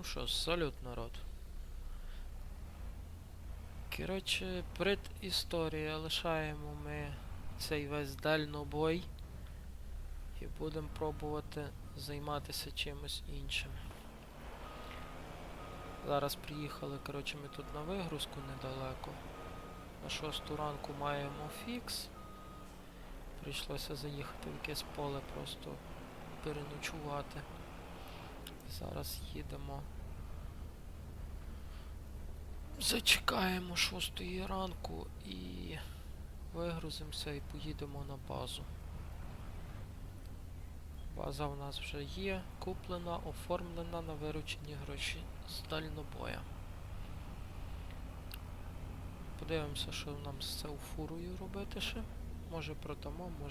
Ну що, салют, народ. Коротше, предісторія. Лишаємо ми цей весь дальнобой. І будемо пробувати займатися чимось іншим. Зараз приїхали, коротше, ми тут на вигрузку недалеко. На шосту ранку маємо фікс. Прийшлося заїхати в якесь поле просто переночувати. Зараз їдемо. Зачекаємо шостої ранку і вигрузимося і поїдемо на базу. База в нас вже є, куплена, оформлена на виручені гроші з дальнобоя. Подивимося, що нам з цією фурою робити ще. Може продамо, може